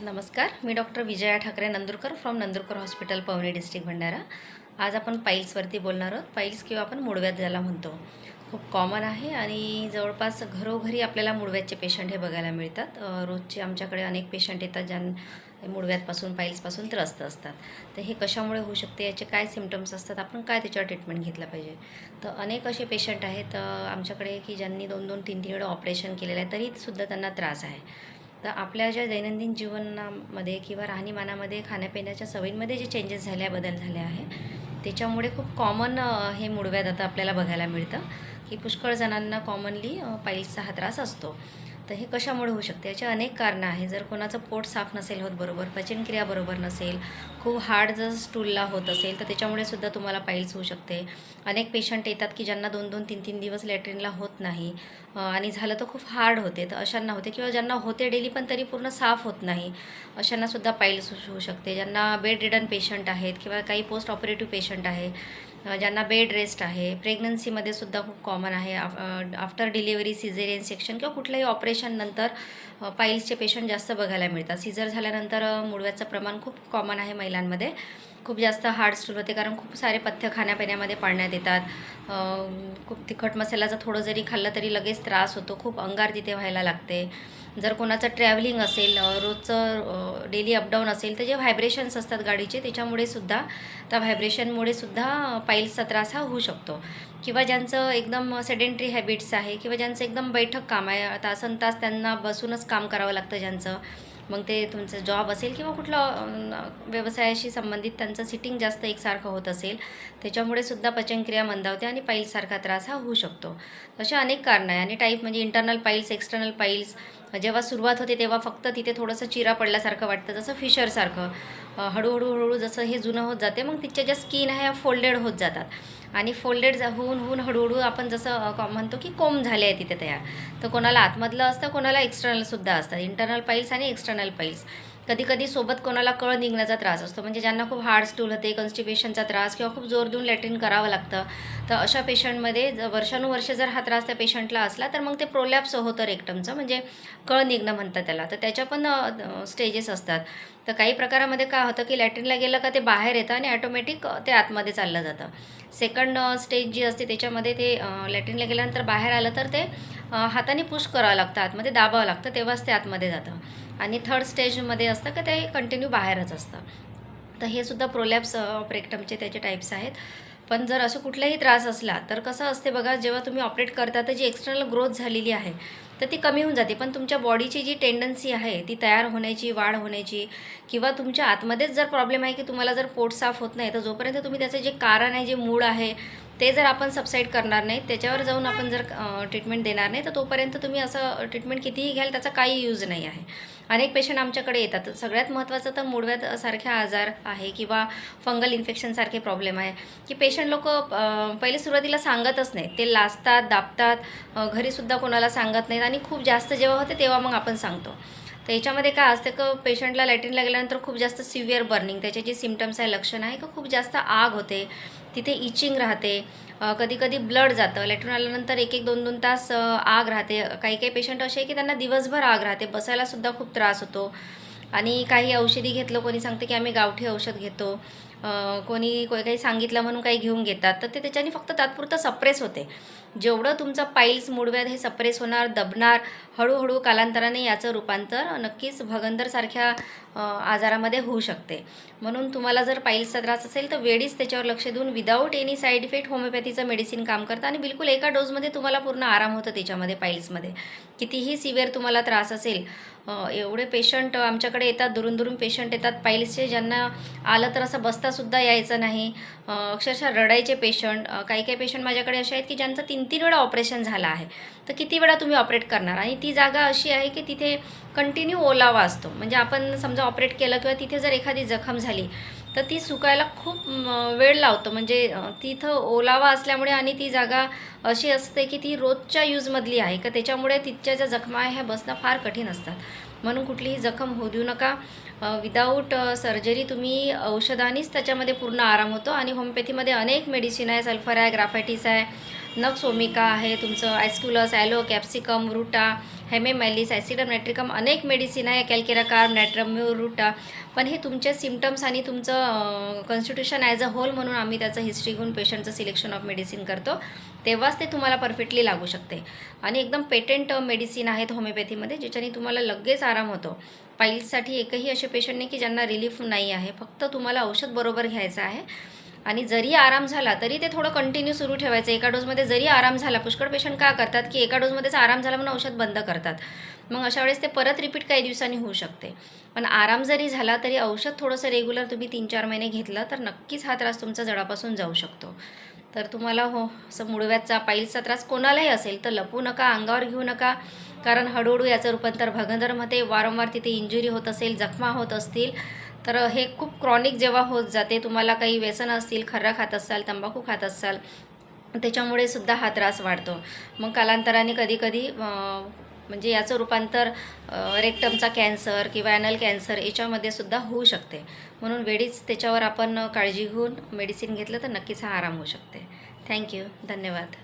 नमस्कार मी doctor Vijaya Thakre Nandurkar from Nandurkar hospital Pawni district Bhandara. आज आपण पाईल्सवरती बोलणार आहोत. पाईल्स किंवा आपण मुडव्यात ज्याला म्हणतो. खूप कॉमन आहे आणि जवळपास घरोघरी आपल्याला मुडव्याचे पेशंट हे बघायला मिळतात. रोजचे आमच्याकडे अनेक पेशंट येतात ज्यां मुडव्यातपासून पाईल्सपासून त्रस्त असतात. तर हे कशामुळे होऊ शकते? याचे काय सिमटम्स असतात? आपण काय त्याच्यावर ट्रीटमेंट घेतलं पाहिजे? तर अनेक असे पेशंट आहेत आमच्याकडे की ज्यांनी दोन दोन तीन तीन वेळा ऑपरेशन केलेलं आहे तरीसुद्धा त्यांना त्रास आहे. तर आपल्या ज्या दैनंदिन जीवनामध्ये किंवा राहणीमानामध्ये खाण्यापिण्याच्या सवयींमध्ये जे चेंजेस झाले आहे, बदल झाले आहे त्याच्यामुळे खूप कॉमन हे मुडव्यात आता आपल्याला बघायला मिळतं की पुष्कळ जणांना कॉमनली पाईल्सचा हा त्रास असतो. तर हे कशामुळे होऊ शकते? याचे अनेक कारणं आहे जर कोणाचं पोट साफ नसेल होत बरोबर पचनक्रिया बरोबर नसेल खूप हार्ड जर स्टूलला होत असेल तर त्याच्यामुळे सुद्धा तुम्हाला पाईल्स होऊ शकते. अनेक पेशंट येतात की ज्यांना दोन दोन तीन तीन दिवस लॅट्रिनला होत नाही. आणि झालं तर खूप हार्ड होते तर अशांना होते किंवा ज्यांना होते डेली पण तरी पूर्ण साफ होत नाही अशांनासुद्धा पाईल्स होऊ शकते. ज्यांना बेड रिडन पेशंट आहेत किंवा काही पोस्ट ऑपरेटिव्ह पेशंट आहे ज्यांना बेड रेस्ट आहे प्रेग्नन्सीमध्ये सुद्धा खूप कॉमन आहे. आफ्टर डिलिव्हरी सिझेरियन सेक्शन किंवा कुठल्याही ऑपरेशननंतर पाईल्सचे पेशंट जास्त बघायला मिळतात. सिझर झाल्यानंतर मुळव्याचं प्रमाण खूप कॉमन आहे महिलांमध्ये. खूप जास्त हार्ड स्टूल होते कारण खूप सारे पथ्य खाण्यापिण्यामध्ये पाळण्यात येतात. खूप तिखट मसाल्याचं थोडं जरी खाल्लं तरी लगेच त्रास होतो. खूप अंगार तिथे व्हायला लागते. जर कोणाचं ट्रॅव्हलिंग असेल रोजचं डेली अपडाऊन असेल तर जे व्हायब्रेशन्स असतात गाडीचे त्याच्यामुळे सुद्धा त्या व्हायब्रेशनमुळे सुद्धा पाईल्सचा त्रास हा होऊ शकतो. किंवा ज्यांचं एकदम सेडेंटरी हॅबिट्स आहे किंवा ज्यांचं एकदम बैठक काम आहे तासन तास त्यांना बसूनच काम करावं लागतं ज्यांचं. मग ते तुमचं जॉब असेल किंवा कुठलं व्यवसायाशी संबंधित त्यांचं सिटिंग जास्त एकसारखं होत असेल त्याच्यामुळे सुद्धा पचनक्रिया मंदावते आणि पाईल्ससारखा त्रास हा होऊ शकतो. असे अनेक कारणं आहे. आणि टाईप म्हणजे इंटरनल पाईल्स एक्सटर्नल पाईल्स जेव्हा सुरुवात होते तेव्हा फक्त तिथे थोडंसं चिरा पडल्यासारखं वाटतं जसं फिशरसारखं हळूहळू हळूहळू जसं हे जुनं होत जाते मग तिच्या ज्या स्किन आहे फोल्डेड होत जातात. आणि फोल्डेड होऊन होऊन हळूहळू आपण जसं म्हणतो की कोंब झाले आहे तिथे तयार. तर कोणाला आतमधलं असतं कोणाला एक्सटर्नलसुद्धा असतात इंटरनल पाईल्स आणि एक्सटर्नल पाईल्स कधी कधी सोबत कोणाला कळ निघण्याचा त्रास असतो. म्हणजे ज्यांना खूप हार्ड स्टूल होते कन्स्टिपेशनचा त्रास किंवा खूप जोर देऊन लॅट्रिन करावं लागतं तर अशा पेशंटमध्ये वर्षानुवर्ष जर हा त्रास त्या पेशंटला असला तर मग ते प्रोलॅप्स होतं रेक्टमचं. म्हणजे कळ निघणं म्हणतात त्याला. तर त्याच्या पण स्टेजेस असतात. तर काही प्रकारामध्ये काय होतं की लॅट्रिनला गेलं का ते बाहेर येतं आणि ॲटोमॅटिक ते आतमध्ये चाललं जातं. सेकंड स्टेज जी असते त्याच्यामध्ये ते लॅट्रिनला गेल्यानंतर बाहेर आलं तर ते हाताने पुश करावं लागतं आतमध्ये दाबावं लागतं तेव्हाच ते आतमध्ये जातं. आणि थर्ड स्टेजमध्ये असतं का ते कंटिन्यू बाहेरच असतं. तर हे सुद्धा प्रोलॅप्स ऑपरेक्टमचे त्याचे टाईप्स आहेत. पण जर असं कुठलाही त्रास असला तर कसं असते बघा जेव्हा तुम्ही ऑपरेट करता तर जी एक्सटर्नल ग्रोथ झालेली आहे तर ती कमी होऊन जाते. पण तुमच्या बॉडीची जी टेंडन्सी आहे ती तयार होण्याची वाढ होण्याची किंवा तुमच्या आतमध्येच जर प्रॉब्लेम आहे की तुम्हाला जर पोट साफ होत नाही तर जोपर्यंत तुम्ही त्याचं जे कारण आहे जे मूळ आहे ते जर आपण सबसाईड करणार नाही त्याच्यावर जाऊन आपण जर ट्रीटमेंट देणार नाही तर तोपर्यंत तुम्ही असं ट्रीटमेंट कितीही घ्याल त्याचा काही यूज नाही आहे. अनेक पेशंट आमच्याकडे येतात. सगळ्यात महत्त्वाचं तर मुडव्यात सारखे आजार आहे किंवा फंगल इन्फेक्शनसारखे प्रॉब्लेम आहे. की पेशंट लोक पहिले सुरुवातीला सांगतच नाहीत. ते लाजतात दाबतात घरीसुद्धा कोणाला सांगत नाहीत आणि खूप जास्त जेव्हा होते तेव्हा मग आपण सांगतो. तर याच्यामध्ये काय असतं का पेशंटला लॅट्रिनला गेल्यानंतर खूप जास्त सिव्हिअर बर्निंग त्याचे जे सिमटम्स आहे लक्षण आहे का खूप जास्त आग होते. तिथे इचिंग राहते. कधी कधी ब्लड जातं. लॅट्रिन आल्यानंतर एक एक दोन दोन तास आग राहते. काही काही पेशंट असे आहे की त्यांना दिवसभर आग राहते. बसायलासुद्धा खूप त्रास होतो. आणि काही औषधी घेतलं कोणी सांगते की आम्ही गावठी औषध घेतो. कोणी कोणी काही सांगितलं म्हणून काही घेऊन घेतात. तर ते त्याच्याने फक्त तात्पुरतं सप्रेस होते. जेवढं तुमचं पाईल्स मुडव्यात हे सप्रेस होणार दबणार हळूहळू कालांतराने याचं रूपांतर नक्कीच भगंदरसारख्या आजारामध्ये होऊ शकते. म्हणून तुम्हाला जर पाईल्सचा त्रास असेल तर वेळीच त्याच्यावर लक्ष देऊन विदाऊट एनी साईड इफेक्ट होमिओपॅथीचं मेडिसिन काम करतं आणि बिलकुल एका डोजमध्ये तुम्हाला पूर्ण आराम होतं त्याच्यामध्ये पाईल्समध्ये कितीही सिव्हिअर तुम्हाला त्रास असेल एवढे पेशंट आमच्याकडे येतात दुरून दुरून पेशंट येतात पाईल्सचे ज्यांना आलं तर असं बसतासुद्धा यायचं नाही. अक्षरशः रडायचे पेशंट काही काही पेशंट माझ्याकडे असे आहेत की ज्यांचं तीन तीन वेळा ऑपरेशन झालं आहे. तर किती वेळा तुम्ही ऑपरेट करणार? आणि ती जागा अशी आहे की तिथे कंटिन्यू ओलावा असतो. म्हणजे आपण समजा ऑपरेट केलं किंवा तिथे जर एखादी जखम झाली तर ती सुकायला खूप वेळ लावतो. म्हणजे तिथं ओलावा असल्यामुळे आणि ती जागा अशी असते की ती रोजच्या यूजमधली आहे. का त्याच्यामुळे तिथच्या ज्या जखमा आहे ह्या बसणं फार कठीण असतात. म्हणून कुठलीही जखम होऊ देऊ नका. विदाऊट सर्जरी तुम्ही औषधानेच त्याच्यामध्ये पूर्ण आराम होतो. आणि होमिओपॅथीमध्ये अनेक मेडिसिन आहे. सल्फर आहे ग्राफायटिस आहे नक्सोमिका आहे तुमचं Aesculus aloe capsicum ruta hamamelis acidum nitricum अनेक मेडिसिन आहे. कॅल्केरा कार्ब नॅट्रम म्युरुटा पण हे तुमचे सिमटम्स आणि तुमचं कॉन्स्टिट्यूशन ॲज अ होल म्हणून आम्ही त्याचं हिस्ट्री घेऊन पेशंटचं सिलेक्शन ऑफ मेडिसिन करतो. तेव्हाच ते तुम्हाला परफेक्टली लागू शकते. आणि एकदम पेटेंट मेडिसिन आहेत होमिओपॅथीमध्ये ज्याच्याने तुम्हाला लगेच आराम होतो. पाईल्ससाठी एकही असे पेशंट नाही की ज्यांना रिलीफ नाही आहे. फक्त तुम्हाला औषध बरोबर घ्यायचं आहे. आणि जरी आराम झाला तरी ते थोडं कंटिन्यू सुरू ठेवायचं. एका डोजमध्ये जरी आराम झाला पुष्कळ पेशंट का करतात की एका डोजमध्येच आराम झाला म्हणून औषध बंद करतात. मग अशा वेळेस ते परत रिपीट काही दिवसांनी होऊ शकते. पण आराम जरी झाला तरी औषध थोडंसं रेग्युलर तुम्ही तीन चार महिने घेतलं तर नक्कीच हा त्रास तुमचा जडापासून जाऊ शकतो. तर तुम्हाला हो असं मुडव्याचा पाईल्सचा त्रास कोणालाही असेल तर लपू नका अंगावर घेऊ नका. कारण हळूहळू याचं रूपांतर भगंदरमध्ये वारंवार तिथे इंजुरी होत असेल जखमा होत असतील तर हे खूप क्रॉनिक जेव्हा होत जाते तुम्हाला काही व्यसन असतील खर्रा खात असाल तंबाखू खात असाल त्याच्यामुळे सुद्धा हा त्रास वाढतो. मग कालांतराने कधीकधी म्हणजे याचं रूपांतर रेक्टमचा कॅन्सर किंवा ॲनल कॅन्सर याच्यामध्ये सुद्धा होऊ शकते. म्हणून वेळीच त्याच्यावर आपण काळजी घेऊन मेडिसिन घेतलं तर नक्कीच हा आराम होऊ शकते. थँक्यू धन्यवाद.